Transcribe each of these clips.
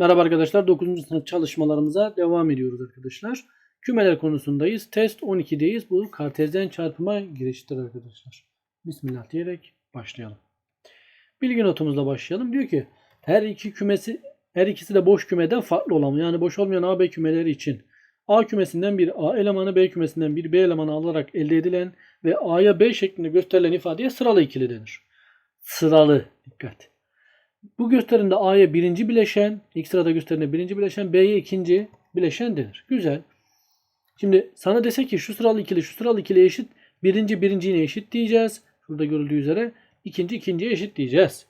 Merhaba arkadaşlar. 9. sınıf çalışmalarımıza devam ediyoruz arkadaşlar. Kümeler konusundayız. Test 12'deyiz. Bu kartezyen çarpıma giriştir arkadaşlar. Bismillah diyerek başlayalım. Bilgi notumuzla başlayalım. Diyor ki her iki kümesi her ikisi de boş kümeden farklı olan yani boş olmayan A, B kümeleri için A kümesinden bir A elemanı B kümesinden bir B elemanı alarak elde edilen ve A'ya B şeklinde gösterilen ifadeye sıralı ikili denir. Sıralı dikkat. Bu gösterimde A'ya birinci bileşen, ilk sırada gösterimde birinci bileşen, B'ye ikinci bileşen denir. Güzel. Şimdi sana dese ki şu sıralı ikili şu sıralı ikili eşit, birinci birinciyle eşit diyeceğiz. Şurada görüldüğü üzere ikinci ikinciye eşit diyeceğiz.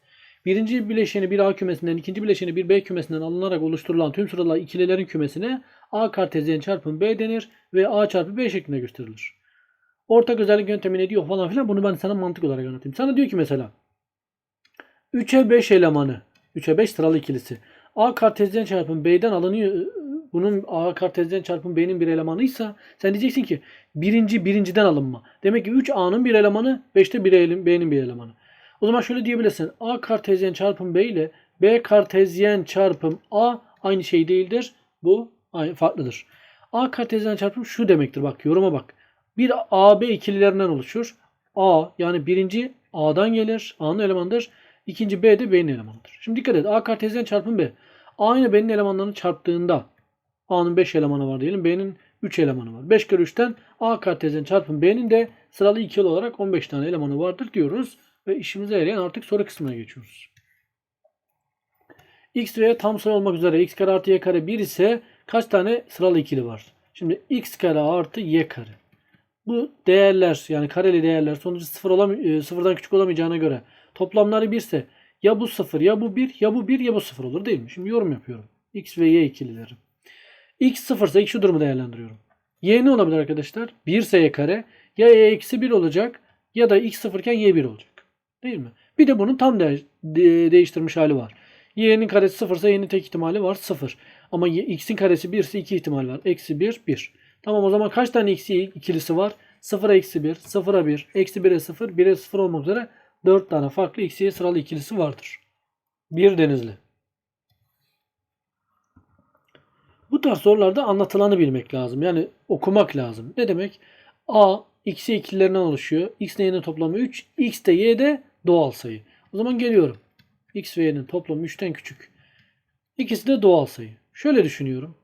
Birinci bileşeni bir A kümesinden, ikinci bileşeni bir B kümesinden alınarak oluşturulan tüm sıralı ikililerin kümesine A kartezyen çarpım B denir ve A çarpı B şeklinde gösterilir. Ortak özellik yöntemi ne diyor falan filan bunu ben sana mantık olarak anlatayım. Sana diyor ki mesela 3'e 5 elemanı. 3'e 5 sıralı ikilisi. A kartezyen çarpım B'den alınıyor. Bunun A kartezyen çarpım B'nin bir elemanıysa sen diyeceksin ki birinci birinciden alınma. Demek ki 3 A'nın bir elemanı 5'te bir B'nin bir elemanı. O zaman şöyle diyebilirsin. A kartezyen çarpım B ile B kartezyen çarpım A aynı şey değildir. Bu farklıdır. A kartezyen çarpım şu demektir. Bak yoruma bak. Bir AB ikililerinden oluşur. A yani birinci A'dan gelir. A'nın elemanıdır. İkinci B de B'nin elemanıdır. Şimdi dikkat et. A kartezyen çarpım B. A B'nin elemanlarını çarptığında A'nın 5 elemanı var diyelim. B'nin 3 elemanı var. 5 kere 3'ten A kartezyen çarpım B'nin de sıralı ikili olarak 15 tane elemanı vardır diyoruz. Ve işimize yarayan artık soru kısmına geçiyoruz. X ve Y tam sayı olmak üzere x kare artı y kare 1 ise kaç tane sıralı ikili var? Şimdi x kare artı y kare. Bu değerler yani kareli değerler sonucu sıfır olam e, sıfırdan küçük olamayacağına göre toplamları 1 ise ya bu 0 ya bu 1 ya bu 1 ya bu 0 olur değil mi? Şimdi yorum yapıyorum. X ve Y ikilileri. X 0 ise şu durumu değerlendiriyorum. Y ne olabilir arkadaşlar? 1 ise Y kare ya Y eksi 1 olacak ya da X 0 iken Y 1 olacak. Değil mi? Bir de bunun tam de- de- değiştirmiş hali var. Y'nin karesi 0 ise Y'nin tek ihtimali var 0. Ama X'in karesi 1 ise 2 ihtimal var. Eksi 1, 1. Tamam o zaman kaç tane X ikilisi var? 0'a eksi 1, 0'a 1, eksi 1'e 0, 1'e 0 olmak üzere 4 tane farklı X'ye sıralı ikilisi vardır. Bir denizli. Bu tarz sorularda anlatılanı bilmek lazım. Yani okumak lazım. Ne demek? A X'e ikililerinden oluşuyor. X ile Y'nin toplamı 3. X de Y de doğal sayı. O zaman geliyorum. X ve Y'nin toplamı 3'ten küçük. İkisi de doğal sayı. Şöyle düşünüyorum.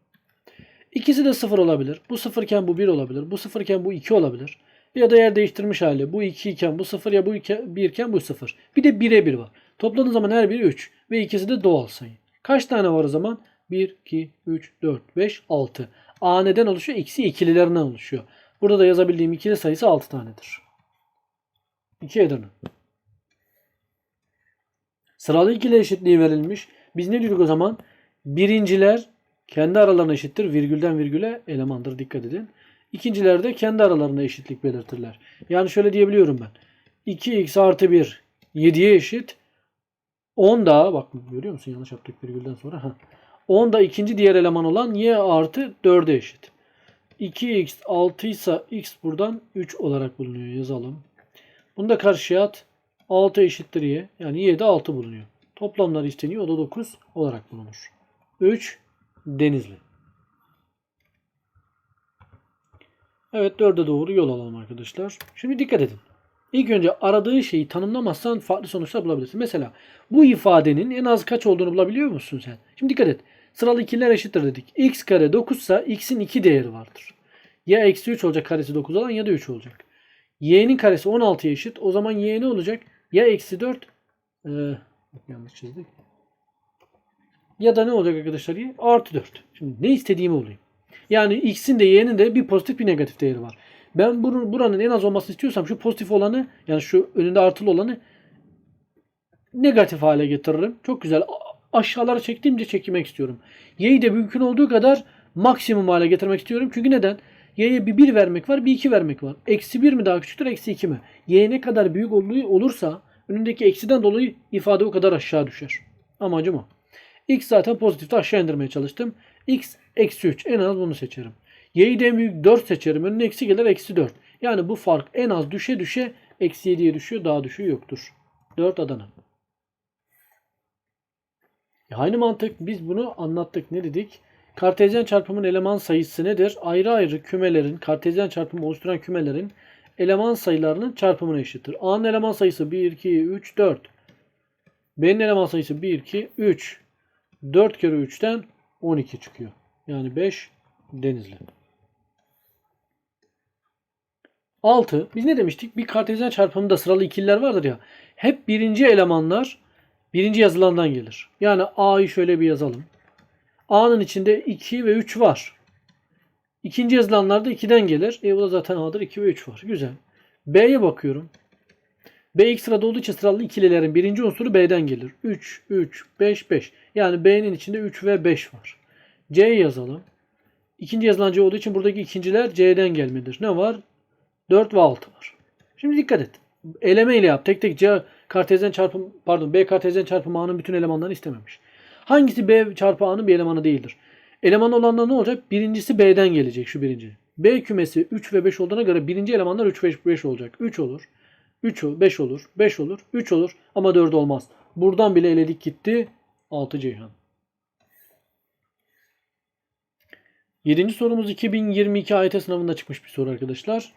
İkisi de 0 olabilir. Bu 0 iken bu 1 olabilir. Bu 0 iken bu 2 olabilir. Ya da yer değiştirmiş hali. Bu 2 iken bu 0 ya bu 1 iken bu 0. Bir de 1'e 1 var. Topladığın zaman her biri 3. Ve ikisi de doğal sayı. Kaç tane var o zaman? 1, 2, 3, 4, 5, 6. A neden oluşuyor? X'i ikililerinden oluşuyor. Burada da yazabildiğim ikili sayısı 6 tanedir. 2 Edirne. Sıralı ikili eşitliği verilmiş. Biz ne diyorduk o zaman? Birinciler kendi aralarına eşittir. Virgülden virgüle elemandır. Dikkat edin. İkinciler de kendi aralarında eşitlik belirtirler. Yani şöyle diyebiliyorum ben. 2x artı 1 7'ye eşit. 10 da bak görüyor musun yanlış yaptık virgülden sonra. Ha. 10 da ikinci diğer eleman olan y artı 4'e eşit. 2x 6 ise x buradan 3 olarak bulunuyor yazalım. Bunu da karşıya at. 6 eşittir y. Yani y'de 6 bulunuyor. Toplamlar isteniyor. O da 9 olarak bulunur. 3 Denizli. Evet 4'e doğru yol alalım arkadaşlar. Şimdi dikkat edin. İlk önce aradığın şeyi tanımlamazsan farklı sonuçlar bulabilirsin. Mesela bu ifadenin en az kaç olduğunu bulabiliyor musun sen? Şimdi dikkat et. Sıralı ikiler eşittir dedik. x kare 9 ise x'in 2 değeri vardır. Ya eksi 3 olacak karesi 9 olan ya da 3 olacak. y'nin karesi 16'ya eşit. O zaman y ne olacak? Ya eksi 4 ee, yanlış çizdik. Ya da ne olacak arkadaşlar? y? Artı 4. Şimdi ne istediğimi olayım. Yani x'in de y'nin de bir pozitif bir negatif değeri var. Ben bunun, buranın en az olmasını istiyorsam şu pozitif olanı yani şu önünde artılı olanı negatif hale getiririm. Çok güzel. Aşağılara çektiğimce çekmek istiyorum. Y'yi de mümkün olduğu kadar maksimum hale getirmek istiyorum. Çünkü neden? Y'ye bir 1 vermek var, bir 2 vermek var. Eksi 1 mi daha küçüktür, eksi 2 mi? Y ne kadar büyük olduğu olursa önündeki eksiden dolayı ifade o kadar aşağı düşer. Amacım o. X zaten pozitifte aşağı indirmeye çalıştım. X eksi 3. En az bunu seçerim. Y'yi de büyük 4 seçerim. Önüne eksi gelir eksi 4. Yani bu fark en az düşe düşe eksi 7'ye düşüyor. Daha düşüğü yoktur. 4 Adana. E aynı mantık biz bunu anlattık. Ne dedik? Kartezyen çarpımın eleman sayısı nedir? Ayrı ayrı kümelerin, kartezyen çarpımı oluşturan kümelerin eleman sayılarının çarpımına eşittir. A'nın eleman sayısı 1, 2, 3, 4. B'nin eleman sayısı 1, 2, 3. 4 kere 3'ten 12 çıkıyor. Yani 5 denizli. 6. Biz ne demiştik? Bir kartezyen çarpımında sıralı ikililer vardır ya. Hep birinci elemanlar birinci yazılandan gelir. Yani A'yı şöyle bir yazalım. A'nın içinde 2 ve 3 var. İkinci yazılanlar da 2'den gelir. E bu da zaten A'dır. 2 ve 3 var. Güzel. B'ye bakıyorum. B ilk sırada olduğu için sıralı ikililerin birinci unsuru B'den gelir. 3, 3, 5, 5. Yani B'nin içinde 3 ve 5 var. C'yi yazalım. İkinci yazılan C olduğu için buradaki ikinciler C'den gelmedir. Ne var? 4 ve 6 var. Şimdi dikkat et. Eleme ile yap. Tek tek C kartezyen çarpım pardon B kartezyen çarpımı A'nın bütün elemanlarını istememiş. Hangisi B çarpı A'nın bir elemanı değildir? Eleman olanlar ne olacak? Birincisi B'den gelecek şu birinci. B kümesi 3 ve 5 olduğuna göre birinci elemanlar 3 ve 5 olacak. 3 olur. 3 olur, 5 olur, 5 olur, 3 olur ama 4 olmaz. Buradan bile eledik gitti. 6 Ceyhan. Yedinci sorumuz 2022 AYT sınavında çıkmış bir soru arkadaşlar.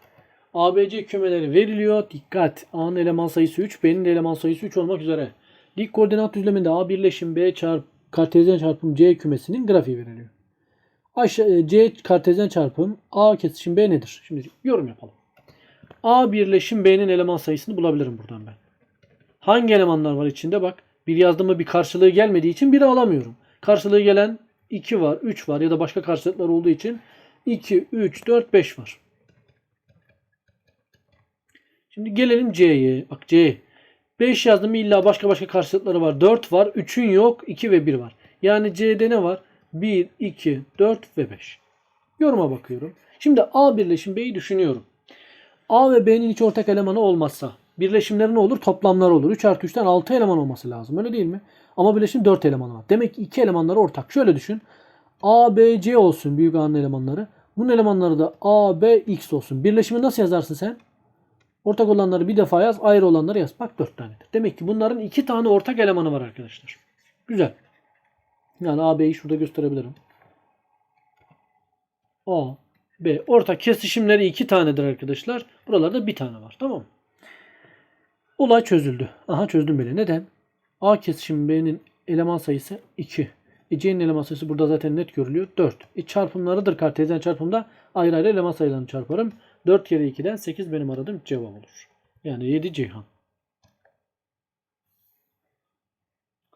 ABC kümeleri veriliyor. Dikkat. A'nın eleman sayısı 3, B'nin eleman sayısı 3 olmak üzere. Dik koordinat düzleminde A birleşim B çarp kartezyen çarpım C kümesinin grafiği veriliyor. Aşağı, C kartezyen çarpım A kesişim B nedir? Şimdi yorum yapalım. A birleşim B'nin eleman sayısını bulabilirim buradan ben. Hangi elemanlar var içinde? Bak bir yazdığımda bir karşılığı gelmediği için biri alamıyorum. Karşılığı gelen 2 var, 3 var ya da başka karşılıklar olduğu için 2, 3, 4, 5 var. Şimdi gelelim C'ye. Bak C. 5 yazdım illa başka başka karşılıkları var. 4 var. 3'ün yok. 2 ve 1 var. Yani C'de ne var? 1, 2, 4 ve 5. Yoruma bakıyorum. Şimdi A birleşim B'yi düşünüyorum. A ve B'nin hiç ortak elemanı olmazsa birleşimleri ne olur? Toplamlar olur. 3 artı 3'ten 6 eleman olması lazım. Öyle değil mi? Ama birleşim 4 elemanı var. Demek ki 2 elemanları ortak. Şöyle düşün. A, B, C olsun büyük A'nın elemanları. Bunun elemanları da A, B, X olsun. Birleşimi nasıl yazarsın sen? Ortak olanları bir defa yaz. Ayrı olanları yaz. Bak 4 tanedir. Demek ki bunların 2 tane ortak elemanı var arkadaşlar. Güzel. Yani A, B'yi şurada gösterebilirim. A, B. Ortak kesişimleri 2 tanedir arkadaşlar. Buralarda bir tane var. Tamam mı? Olay çözüldü. Aha çözdüm bile. Neden? A kesişim B'nin eleman sayısı 2. E C'nin eleman sayısı burada zaten net görülüyor. 4. E çarpımlarıdır kartezyen çarpımda ayrı ayrı eleman sayılarını çarparım. 4 kere 2'den 8 benim aradığım cevap olur. Yani 7 Ceyhan.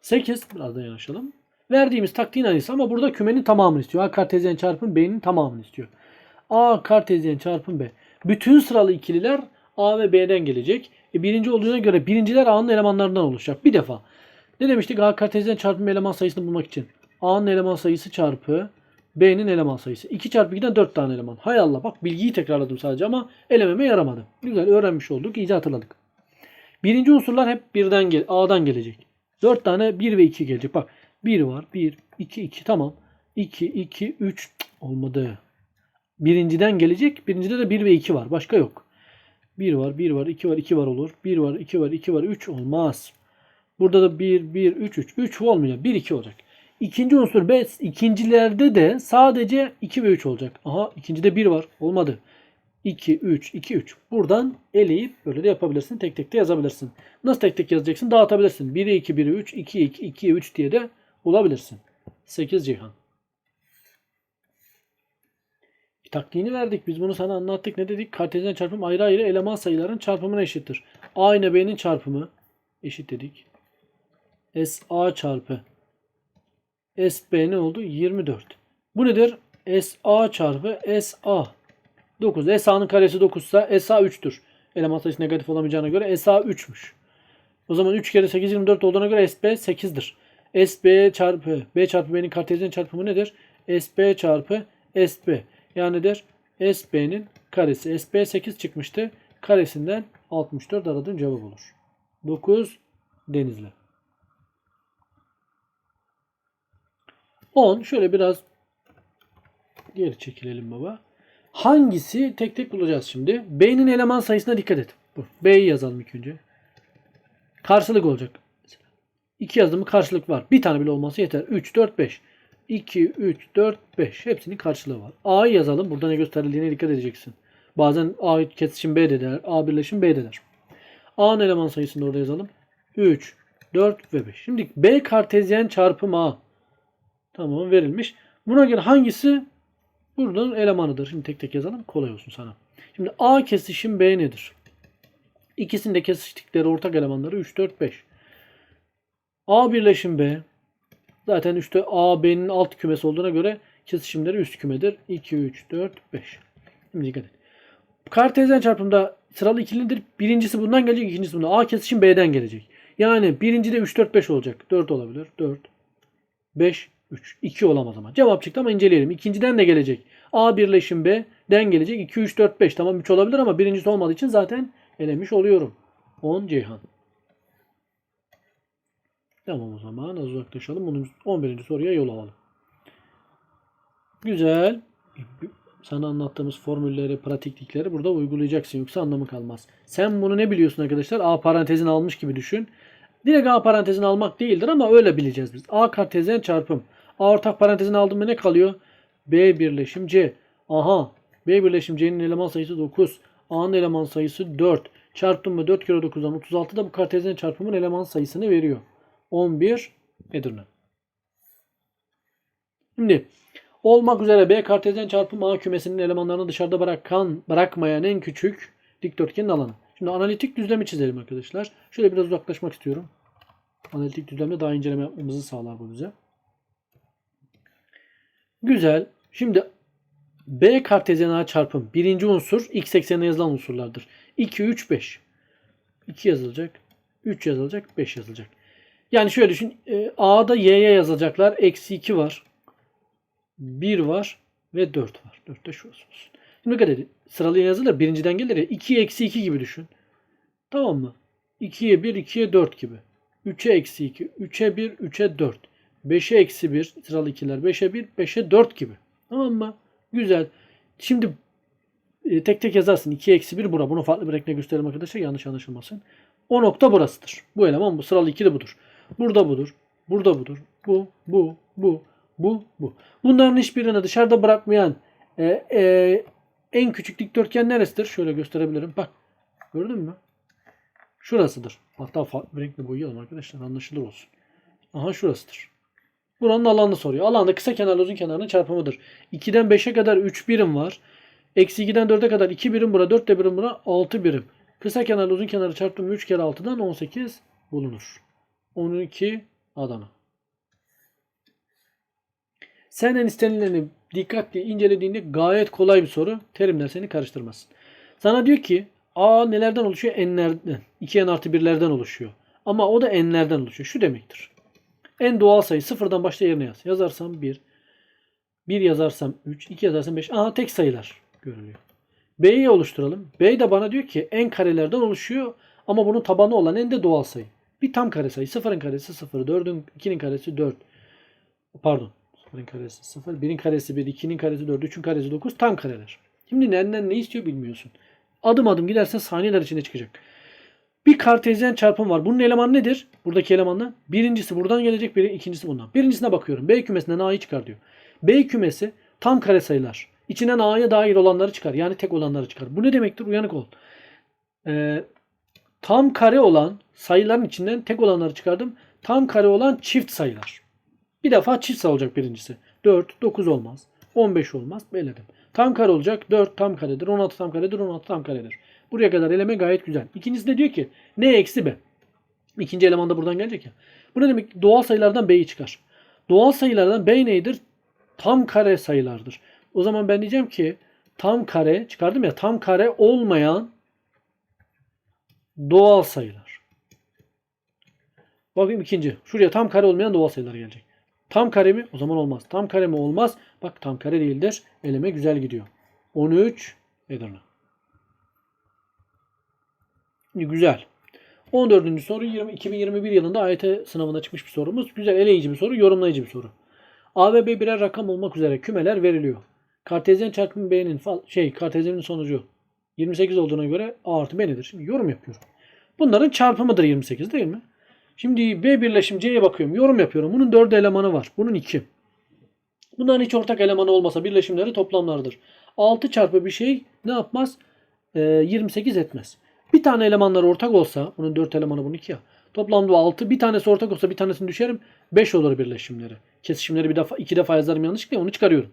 8 biraz da yanaşalım. Verdiğimiz taktiğin aynısı ama burada kümenin tamamını istiyor. A kartezyen çarpım B'nin tamamını istiyor. A kartezyen çarpım B. Bütün sıralı ikililer A ve B'den gelecek. E birinci olduğuna göre birinciler A'nın elemanlarından oluşacak. Bir defa. Ne demiştik? A kartezyen çarpım eleman sayısını bulmak için. A'nın eleman sayısı çarpı B'nin eleman sayısı. 2 çarpı 2'den 4 tane eleman. Hay Allah bak bilgiyi tekrarladım sadece ama elememe yaramadı. Güzel öğrenmiş olduk. iyice hatırladık. Birinci unsurlar hep birden gel A'dan gelecek. 4 tane 1 ve 2 gelecek. Bak 1 var. 1, 2, 2 tamam. 2, 2, 3 olmadı. Birinciden gelecek. Birincide de 1 ve 2 var. Başka yok. 1 var, 1 var, 2 var, 2 var olur. 1 var, 2 var, 2 var, 3 olmaz. Burada da 1, 1, 3, 3. 3 olmayacak. 1, 2 olacak. İkinci unsur B ikincilerde de sadece 2 ve 3 olacak. Aha ikincide 1 var. Olmadı. 2, 3, 2, 3. Buradan eleyip böyle de yapabilirsin. Tek tek de yazabilirsin. Nasıl tek tek yazacaksın? Dağıtabilirsin. 1'e 2, 1'e 3, 2'ye 2, 2'ye 3 diye de bulabilirsin. 8 Cihan. Taktiğini verdik. Biz bunu sana anlattık. Ne dedik? Kartezyen çarpım ayrı ayrı eleman sayıların çarpımına eşittir. A ile B'nin çarpımı eşit dedik. S A çarpı SB ne oldu? 24. Bu nedir? SA çarpı SA. 9. SA'nın karesi 9 ise SA 3'tür. Eleman sayısı negatif olamayacağına göre SA 3'müş. O zaman 3 kere 8 24 olduğuna göre SB 8'dir. SB çarpı B çarpı B'nin kartezyen çarpımı nedir? SB çarpı SB. Yani nedir? SB'nin karesi. SB 8 çıkmıştı. Karesinden 64 aradığım cevap olur. 9 Denizli. 10 şöyle biraz geri çekilelim baba. Hangisi tek tek bulacağız şimdi. B'nin eleman sayısına dikkat et. B'yi yazalım ilk önce. Karşılık olacak. Mesela 2 yazdım mı karşılık var. Bir tane bile olması yeter. 3, 4, 5. 2, 3, 4, 5. Hepsinin karşılığı var. A'yı yazalım. Burada ne gösterildiğine dikkat edeceksin. Bazen A kesişim B de. A birleşim B de der. A'nın eleman sayısını da orada yazalım. 3, 4 ve 5. Şimdi B kartezyen çarpım A. Tamam verilmiş. Buna göre hangisi buradan elemanıdır? Şimdi tek tek yazalım. Kolay olsun sana. Şimdi A kesişim B nedir? İkisinde kesiştikleri ortak elemanları 3, 4, 5. A birleşim B. Zaten üstte A, B'nin alt kümesi olduğuna göre kesişimleri üst kümedir. 2, 3, 4, 5. Şimdi dikkat et. Kartezyen çarpımda sıralı ikilidir. Birincisi bundan gelecek, ikincisi bundan. A kesişim B'den gelecek. Yani birinci de 3, 4, 5 olacak. 4 olabilir. 4, 5, 3. 2 olamaz ama. Cevap çıktı ama inceleyelim. İkinciden de gelecek. A birleşim B'den gelecek. 2, 3, 4, 5. Tamam 3 olabilir ama birincisi olmadığı için zaten elemiş oluyorum. 10 Ceyhan. Tamam o zaman az uzaklaşalım. Bunun 11. soruya yol alalım. Güzel. Sana anlattığımız formülleri, pratiklikleri burada uygulayacaksın. Yoksa anlamı kalmaz. Sen bunu ne biliyorsun arkadaşlar? A parantezini almış gibi düşün. Direkt A parantezini almak değildir ama öyle bileceğiz biz. A kartezyen çarpım. A ortak parantezini aldım mı ne kalıyor? B birleşim C. Aha. B birleşim C'nin eleman sayısı 9. A'nın eleman sayısı 4. Çarptım mı 4 kere 9'dan 36 da bu kartezyen çarpımın eleman sayısını veriyor. 11 Edirne. Şimdi olmak üzere B kartezyen çarpım A kümesinin elemanlarını dışarıda bırakan bırakmayan en küçük dikdörtgenin alanı. Şimdi analitik düzlemi çizelim arkadaşlar. Şöyle biraz uzaklaşmak istiyorum. Analitik düzlemde daha inceleme yapmamızı sağlar bu bize. Güzel. Şimdi B kartezyen A çarpım birinci unsur x eksenine yazılan unsurlardır. 2, 3, 5. 2 yazılacak. 3 yazılacak. 5 yazılacak. Yani şöyle düşün. e, A'da Y'ye yazacaklar. Eksi 2 var. 1 var. Ve 4 var. 4 de şurası olsun. Şimdi dikkat edin. Sıralı yazılır. Birinciden gelir ya. 2 eksi 2 gibi düşün. Tamam mı? 2'ye 1, 2'ye 4 gibi. 3'e eksi 2, 3'e 1, 3'e 4. 5'e eksi 1 sıralı ikiler. 5'e 1, 5'e 4 gibi. Tamam mı? Güzel. Şimdi e, tek tek yazarsın. 2 eksi 1 bura. Bunu farklı bir renkle gösterelim arkadaşlar. Yanlış anlaşılmasın. O nokta burasıdır. Bu eleman bu. Sıralı 2 de budur. Burada budur. Burada budur. Bu, bu, bu, bu, bu. Bunların hiçbirini dışarıda bırakmayan e, e, en küçük dikdörtgen neresidir? Şöyle gösterebilirim. Bak. Gördün mü? Şurasıdır. Hatta farklı renkle boyayalım arkadaşlar. Anlaşılır olsun. Aha şurasıdır. Buranın alanını soruyor. Alanda kısa kenarla uzun kenarının çarpımıdır. 2'den 5'e kadar 3 birim var. Eksi 2'den 4'e kadar 2 birim bura. 4 de birim bura. 6 birim. Kısa kenarla uzun kenarı çarptım 3 kere 6'dan 18 bulunur. 12 Adana. Senden istenileni dikkatli incelediğinde gayet kolay bir soru. Terimler seni karıştırmasın. Sana diyor ki A nelerden oluşuyor? N'lerden. 2N artı 1'lerden oluşuyor. Ama o da N'lerden oluşuyor. Şu demektir. En doğal sayı sıfırdan başta yerine yaz. Yazarsam 1. 1 yazarsam 3. 2 yazarsam 5. Aha tek sayılar görülüyor. B'yi oluşturalım. B de bana diyor ki n karelerden oluşuyor. Ama bunun tabanı olan n de doğal sayı. Bir tam kare sayı. Sıfırın karesi 0. 4'ün 2'nin karesi 4. Pardon. Sıfırın karesi 0. 1'in karesi 1. 2'nin karesi 4. 3'ün karesi 9. Tam kareler. Şimdi n'den ne istiyor bilmiyorsun. Adım adım gidersen saniyeler içinde çıkacak. Bir kartezyen çarpım var. Bunun elemanı nedir? Buradaki elemanlar. Birincisi buradan gelecek, biri, ikincisi bundan. Birincisine bakıyorum. B kümesinden A'yı çıkar diyor. B kümesi tam kare sayılar. İçinden A'ya dair olanları çıkar. Yani tek olanları çıkar. Bu ne demektir? Uyanık ol. Ee, tam kare olan sayıların içinden tek olanları çıkardım. Tam kare olan çift sayılar. Bir defa çift sayı olacak birincisi. 4, 9 olmaz. 15 olmaz. Belirledim. Tam kare olacak. 4 tam karedir. 16 tam karedir. 16 tam karedir. Buraya kadar eleme gayet güzel. İkincisi de diyor ki ne eksi b. İkinci eleman da buradan gelecek ya. Bu ne demek? Doğal sayılardan b'yi çıkar. Doğal sayılardan b neydir? Tam kare sayılardır. O zaman ben diyeceğim ki tam kare çıkardım ya tam kare olmayan doğal sayılar. Bakayım ikinci. Şuraya tam kare olmayan doğal sayılar gelecek. Tam kare mi? O zaman olmaz. Tam kare mi? Olmaz. Bak tam kare değildir. Eleme güzel gidiyor. 13 Edirne. Güzel. 14. soru 20, 2021 yılında AYT sınavında çıkmış bir sorumuz. Güzel eleyici bir soru, yorumlayıcı bir soru. A ve B birer rakam olmak üzere kümeler veriliyor. Kartezyen çarpımı B'nin şey kartezyenin sonucu 28 olduğuna göre A artı B nedir? Şimdi yorum yapıyorum. Bunların çarpımıdır 28 değil mi? Şimdi B birleşim C'ye bakıyorum. Yorum yapıyorum. Bunun 4 elemanı var. Bunun 2. Bunların hiç ortak elemanı olmasa birleşimleri toplamlardır. 6 çarpı bir şey ne yapmaz? Ee, 28 etmez. Bir tane elemanları ortak olsa, bunun 4 elemanı bunun 2 ya. Toplamda 6. Bir tanesi ortak olsa bir tanesini düşerim. 5 olur birleşimleri. Kesişimleri bir defa, iki defa yazarım yanlışlıkla onu çıkarıyorum.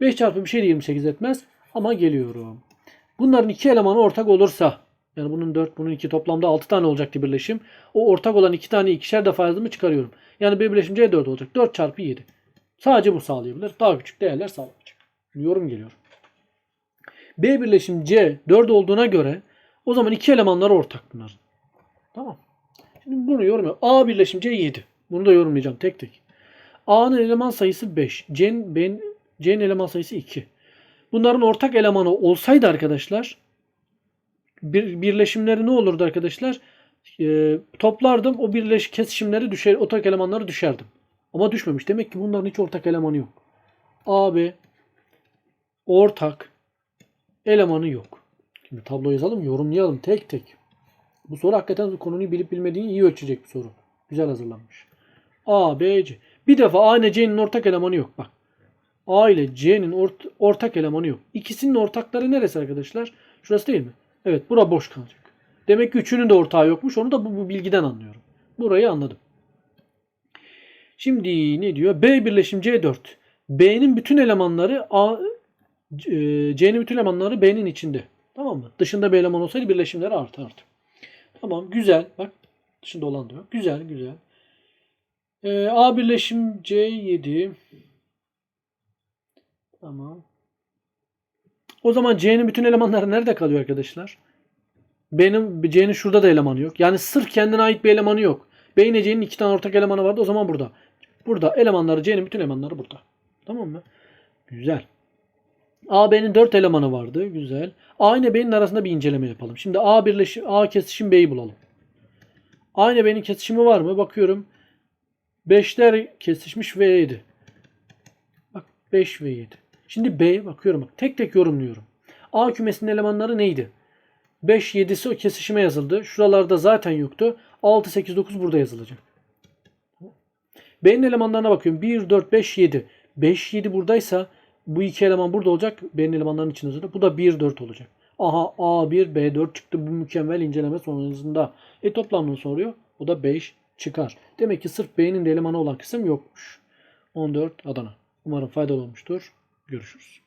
5 çarpı bir şey de 28 etmez. Ama geliyorum. Bunların iki elemanı ortak olursa yani bunun 4 bunun 2 toplamda 6 tane olacaktı birleşim. O ortak olan iki tane ikişer defa yazdığımı çıkarıyorum. Yani B birleşim C 4 olacak. 4 çarpı 7. Sadece bu sağlayabilir. Daha küçük değerler sağlamayacak. Yorum geliyor. B birleşim C 4 olduğuna göre o zaman iki elemanları ortak bunların. Tamam. Şimdi bunu yorum yap. A birleşim C 7. Bunu da yorumlayacağım tek tek. A'nın eleman sayısı 5. C'nin C'nin eleman sayısı 2. Bunların ortak elemanı olsaydı arkadaşlar bir, birleşimleri ne olurdu arkadaşlar? Ee, toplardım. O birleş kesişimleri düşer, ortak elemanları düşerdim. Ama düşmemiş. Demek ki bunların hiç ortak elemanı yok. AB ortak elemanı yok. Şimdi tablo yazalım, yorumlayalım tek tek. Bu soru hakikaten konuyu bilip bilmediğini iyi ölçecek bir soru. Güzel hazırlanmış. A, B, C. Bir defa A ile C'nin ortak elemanı yok. Bak. A ile C'nin ort- ortak elemanı yok. İkisinin ortakları neresi arkadaşlar? Şurası değil mi? Evet, bura boş kalacak. Demek ki üçünün de ortağı yokmuş. Onu da bu, bu bilgiden anlıyorum. Burayı anladım. Şimdi ne diyor? B birleşim C4. B'nin bütün elemanları A C- C'nin bütün elemanları B'nin içinde. Tamam mı? Dışında bir eleman olsaydı birleşimleri artı. Tamam güzel. Bak dışında olan da yok. Güzel güzel. Ee, A birleşim C7. Tamam. O zaman C'nin bütün elemanları nerede kalıyor arkadaşlar? Benim C'nin şurada da elemanı yok. Yani sırf kendine ait bir elemanı yok. B C'nin iki tane ortak elemanı vardı. O zaman burada. Burada elemanları C'nin bütün elemanları burada. Tamam mı? Güzel. A, B'nin 4 elemanı vardı. Güzel. A ile B'nin arasında bir inceleme yapalım. Şimdi A birleşim A kesişim B'yi bulalım. A ile B'nin kesişimi var mı? Bakıyorum. 5'ler kesişmiş ve 7. Bak 5 ve 7. Şimdi B'ye bakıyorum. Bak tek tek yorumluyorum. A kümesinin elemanları neydi? 5, 7'si o kesişime yazıldı. Şuralarda zaten yoktu. 6, 8, 9 burada yazılacak. B'nin elemanlarına bakıyorum. 1, 4, 5, 7. 5, 7 buradaysa bu iki eleman burada olacak. B'nin elemanlarının içinde yazıldı. Bu da 1, 4 olacak. Aha A1, B4 çıktı. Bu mükemmel inceleme sonucunda. E toplamını soruyor. O da 5 çıkar. Demek ki sırf B'nin de elemanı olan kısım yokmuş. 14 Adana. Umarım faydalı olmuştur. Görüşürüz.